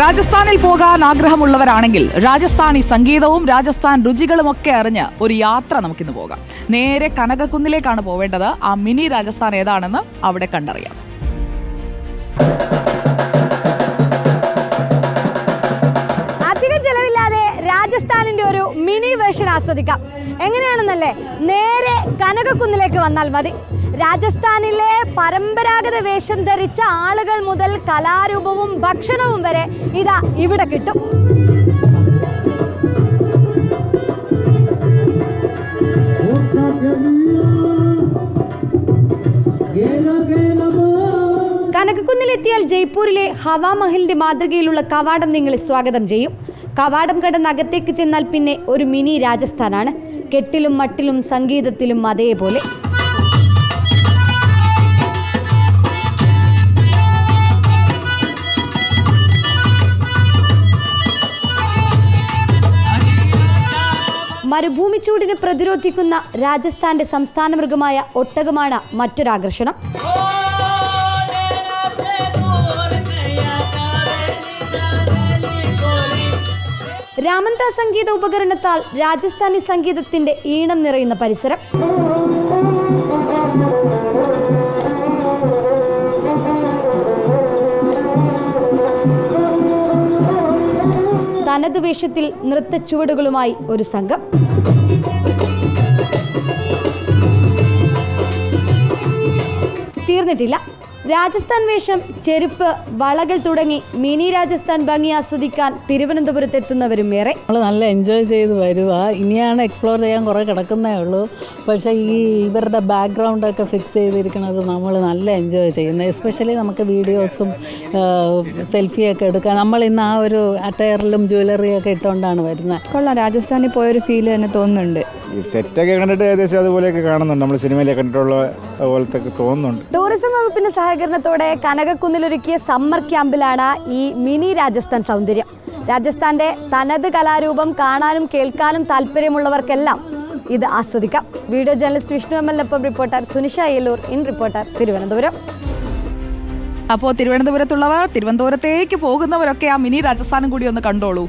രാജസ്ഥാനിൽ പോകാൻ ആഗ്രഹമുള്ളവരാണെങ്കിൽ രാജസ്ഥാനി സംഗീതവും രാജസ്ഥാൻ രുചികളും ഒക്കെ അറിഞ്ഞ് ഒരു യാത്ര നമുക്കിന്ന് പോകാം. നേരെ കനകക്കുന്നിലേക്കാണ് പോവേണ്ടത്. ആ മിനി രാജസ്ഥാൻ ഏതാണെന്ന് അവിടെ കണ്ടറിയാം. അധികം ചെലവില്ലാതെ രാജസ്ഥാനിന്റെ ഒരു മിനി വേർഷൻ ആസ്വദിക്കാം. എങ്ങനെയാണെന്നല്ലേ? നേരെ കനകക്കുന്നിലേക്ക് വന്നാൽ മതി. രാജസ്ഥാനിലെ പരമ്പരാഗത വേഷം ധരിച്ച ആളുകൾ മുതൽ കലാരൂപവും ഭക്ഷണവും വരെ ഇതാ ഇവിടെ കിട്ടും. കനകക്കുന്നിലെത്തിയാൽ ജയ്പൂരിലെ ഹവാമഹലിന്റെ മാതൃകയിലുള്ള കവാടം നിങ്ങളെ സ്വാഗതം ചെയ്യും. കവാടം കടന്ന് അകത്തേക്ക് ചെന്നാൽ പിന്നെ ഒരു മിനി രാജസ്ഥാനാണ്. കെട്ടിലും മട്ടിലും സംഗീതത്തിലും അതേപോലെ. മരുഭൂമി ചൂടിനെ പ്രതിരോധിക്കുന്ന രാജസ്ഥാന്റെ സംസ്ഥാന മൃഗമായ ഒട്ടകമാണ് മറ്റൊരാകർഷണം. രാമന്ത സംഗീത ഉപകരണത്താൽ രാജസ്ഥാനി സംഗീതത്തിന്റെ ഈണം നിറയുന്ന പരിസരം. തനത് വേഷത്തിൽ നൃത്തച്ചുവടുകളുമായി ഒരു സംഘം. തീർന്നിട്ടില്ല. രാജസ്ഥാൻ വേഷം ചെരുപ്പ് വളകൾ തുടങ്ങി മിനി രാജസ്ഥാൻ ഭംഗി ആസ്വദിക്കാൻ തിരുവനന്തപുരത്ത് എത്തുന്നവരും ഏറെ. നമ്മൾ നല്ല എൻജോയ് ചെയ്ത് വരിക ഇനിയാണ് എക്സ്പ്ലോർ ചെയ്യാൻ കുറേ കിടക്കുന്നേ ഉള്ളൂ. പക്ഷെ ഈ ഇവരുടെ ബാക്ക്ഗ്രൗണ്ടൊക്കെ ഫിക്സ് ചെയ്തിരിക്കുന്നത് നമ്മൾ നല്ല എൻജോയ് ചെയ്യുന്നത് എസ്പെഷ്യലി നമുക്ക് വീഡിയോസും സെൽഫിയൊക്കെ എടുക്കാം നമ്മൾ ഇന്ന് ആ ഒരു അറ്റയറിലും ജ്വല്ലറിയൊക്കെ ഇട്ടുകൊണ്ടാണ് വരുന്നത് കൊള്ളാം. രാജസ്ഥാനിൽ പോയൊരു ഫീൽ തന്നെ തോന്നുന്നുണ്ട്. ഈ സെറ്റൊക്കെ കണ്ടിട്ട് ഏകദേശം അതുപോലെയൊക്കെ കാണുന്നുണ്ട്. നമ്മൾ സിനിമയിലൊക്കെ കണ്ടിട്ടുള്ള പോലത്തെ തോന്നുന്നുണ്ട്. ടൂറിസം വകുപ്പിന്റെ സഹകരണത്തോടെ കനകക്കുന്നിലൊരുക്കിയ സമ്മർ ക്യാമ്പിലാണ് ഈ മിനി രാജസ്ഥാൻ സൗന്ദര്യം. രാജസ്ഥാന്റെ തനത് കലാരൂപം കാണാനും കേൾക്കാനും താല്പര്യമുള്ളവർക്കെല്ലാം ഇത് ആസ്വദിക്കാം. Video journalist Vishnu M L reporter Sunisha Ayyalloor in reporter Thiruvananthapuram. അപ്പോൾ തിരുവനന്തപുരത്തുള്ളവർ തിരുവനന്തപുരത്തേക്ക് പോകുന്നവരൊക്കെ ആ മിനി രാജസ്ഥാനും കൂടി ഒന്ന് കണ്ടോളൂ.